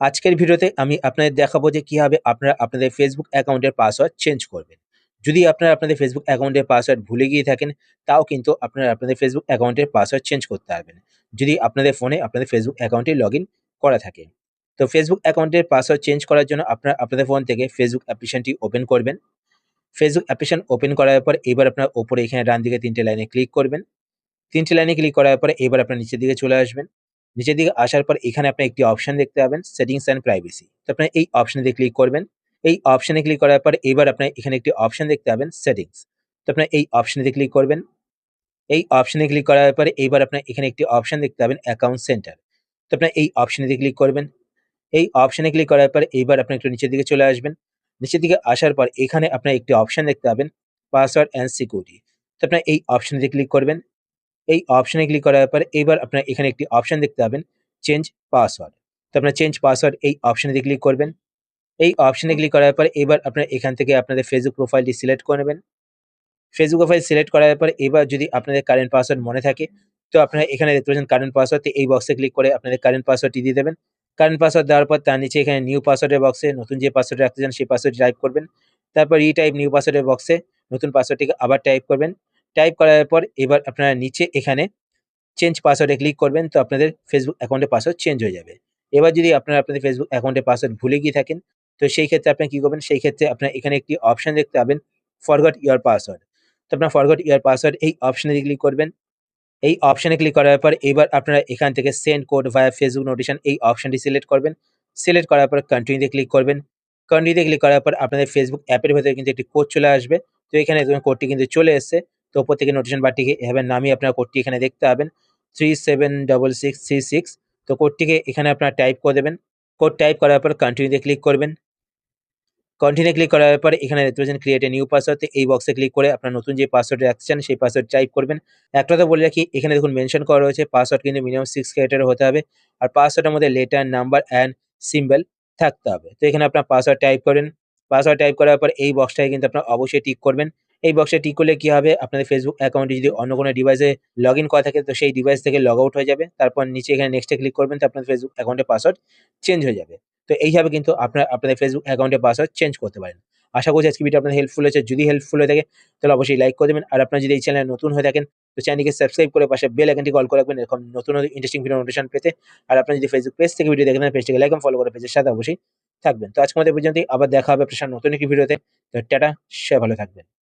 আজকের ভিডিওতে আমি আপনাদের দেখাবো যে কীভাবে আপনারা আপনাদের ফেসবুক অ্যাকাউন্টের পাসওয়ার্ড চেঞ্জ করবেন। যদি আপনারা আপনাদের ফেসবুক অ্যাকাউন্টের পাসওয়ার্ড ভুলে গিয়ে থাকেন, তাও কিন্তু আপনারা আপনাদের ফেসবুক অ্যাকাউন্টের পাসওয়ার্ড চেঞ্জ করতে পারবেন। যদি আপনাদের ফোনে আপনাদের ফেসবুক অ্যাকাউন্টে লগ করা থাকে। তো ফেসবুক অ্যাকাউন্টের পাসওয়ার্ড চেঞ্জ করার জন্য আপনারা আপনাদের ফোন থেকে ফেসবুক অ্যাপ্লিকেশনটি ওপেন করবেন। ফেসবুক অ্যাপ্লিকেশন ওপেন করার পর এবার আপনার ওপরে এখানে ডান দিকে তিনটে লাইনে ক্লিক করবেন। তিনটে লাইনে ক্লিক করার পরে এবার আপনার নিচের দিকে চলে আসবেন। নিচের দিকে আসার পর এখানে আপনি একটি অপশন দেখতে পাবেন সেটিংস অ্যান্ড প্রাইভেসি তো আপনার এই অপশনে দিয়ে ক্লিক করবেন। এই অপশনে ক্লিক করার পর এবার আপনার এখানে একটি অপশন দেখতে পাবেন সেটিংস তো আপনার এই অপশনে দিয়ে ক্লিক করবেন। এই অপশনে ক্লিক করার পরে এইবার আপনার এখানে একটি অপশন দেখতে পাবেন অ্যাকাউন্ট সেন্টার তো আপনার এই অপশনে দিয়ে ক্লিক করবেন। এই অপশনে ক্লিক করার পর এইবার আপনি একটু নিচের দিকে চলে আসবেন। নিচের দিকে আসার পর এখানে আপনার একটি অপশন দেখতে পাবেন পাসওয়ার্ড অ্যান্ড সিকিউরিটি তো আপনার এই অপশনে দিয়ে ক্লিক করবেন। এই অপশনে ক্লিক করার পর এবার আপনার এখানে একটি অপশন দেখতে পাবেন চেঞ্জ পাসওয়ার্ড তো আপনার চেঞ্জ পাসওয়ার্ড এই অপশনে দিয়ে ক্লিক করবেন। এই অপশনে ক্লিক করার পর এবার আপনার এখান থেকে আপনাদের ফেসবুক প্রোফাইলটি সিলেক্ট করে নেবেন। ফেসবুক প্রোফাইল সিলেক্ট করার পর এবার যদি আপনাদের কারেন্ট পাসওয়ার্ড মনে থাকে, তো আপনারা এখানে দেখতে পাচ্ছেন কারেন্ট পাসওয়ার্ড এই বক্সে ক্লিক করে আপনাদের কারেন্ট পাসওয়ার্ডটি দিয়ে দেবেন। কারেন্ট পাসওয়ার্ড দেওয়ার পর তার নিচে এখানে নিউ পাসওয়ার্ডের বক্সে নতুন যে পাসওয়ার্ড রাখতে চান সেই পাসওয়ার্ডটি টাইপ করবেন। তারপর ই টাইপ নিউ পাসওয়ার্ডের বক্সে নতুন পাসওয়ার্ডটিকে আবার টাইপ করবেন। টাইপ করার পর এবার আপনারা নিচে এখানে চেঞ্জ পাসওয়ার্ডে ক্লিক করবেন, তো আপনাদের ফেসবুক অ্যাকাউন্টের পাসওয়ার্ড চেঞ্জ হয়ে যাবে। এবার যদি আপনারা আপনাদের ফেসবুক অ্যাকাউন্টের পাসওয়ার্ড ভুলে গিয়ে থাকেন, তো সেই ক্ষেত্রে আপনি কী করবেন, সেই ক্ষেত্রে আপনার এখানে একটি অপশন দেখতে পাবেন ফরগট ইয়ার পাসওয়ার্ড তো আপনার ফরগট ইয়ার পাসওয়ার্ড এই অপশনে ক্লিক করবেন, এই অপশনে ক্লিক করার পর এবার আপনারা এখান থেকে সেন্ড কোড ভায়া ফেসবুক নোটিশন এই অপশনটি সিলেক্ট করবেন। সিলেক্ট করার পর কন্টিনিউতে ক্লিক করবেন। কন্টিনিউতে ক্লিক করার পর আপনাদের ফেসবুক অ্যাপের ভেতরে কিন্তু একটি কোড চলে আসবে। তো এখানে কোডটি কিন্তু চলে এসছে। তো ওপর থেকে নোটিশন বারটিকে এভাবে নামিয়ে আপনার কোডটি এখানে দেখতে পাবেন। Three seven double six three six তো কোডটিকে এখানে আপনার টাইপ করে দেবেন। কোড টাইপ করার পর কন্টিনিউতে ক্লিক করবেন। কন্টিনিউ ক্লিক করার পর এখানে দেখতে পাচ্ছেন ক্রিয়েট এ নিউ পাসওয়ার্ড এই বক্সে ক্লিক করে আপনার নতুন যে পাসওয়ার্ড রাখছেন সেই পাসওয়ার্ড টাইপ করবেন। একটা তো বলে রাখি, এখানে দেখুন মেনশন করা রয়েছে পাসওয়ার্ড কিন্তু মিনিমাম সিক্স ক্যারেক্টার হতে হবে। আর পাসওয়ার্ডের মধ্যে লেটার নাম্বার অ্যান্ড সিম্বল থাকতে হবে। তো এখানে আপনার পাসওয়ার্ড টাইপ করেন পাসওয়ার্ড টাইপ করার পর এই বক্সটাকে কিন্তু আপনার অবশ্যই টিক করবেন। এই বক্সে টিক করলে কি হবে? আপনাদের ফেসবুক অ্যাকাউন্টে যদি অন্য কোনো ডিভাইসে লগ ইন করা থাকে, তো সেই ডিভাইস থেকে লগ আউট হয়ে যাবে। তারপর নিচে এখানে নেক্সটে ক্লিক করবেন, তো আপনাদের ফেসবুক অ্যাকাউন্টের পাসওয়ার্ড চেঞ্জ হয়ে যাবে। তো এইভাবে কিন্তু আপনার, আপনাদের ফেসবুক অ্যাকাউন্টের পাসওয়ার্ড চেঞ্জ করতে পারেন। আশা করছি আজকে ভিডিও আপনাদের হেল্পফুল হয়েছে। যদি হেল্পফুল হয়ে থাকে, তাহলে অবশ্যই লাইক করে দেবেন। আর আপনার যদি এই চ্যানেলে নতুন হয়ে থাকেন, তো চ্যানেলকে সাবস্ক্রাইব করে পাশে বেল আইকনটি কল করে রাখবেন। এরকম নতুন নতুন ইন্টারেস্টিং ভিডিও নোটিফিকেশন পেতে। আর আপনার যদি ফেসবুক পেজ থেকে ভিডিও দেখেন পেজটিকে লাইক ফলো করে পেজের সাথে অবশ্যই থাকবেন। তো আজকে আমাদের পর্যন্তই। আবার দেখা হবে আপনার নতুন একটি ভিডিওতে তো। টাটা সে ভালো থাকবেন।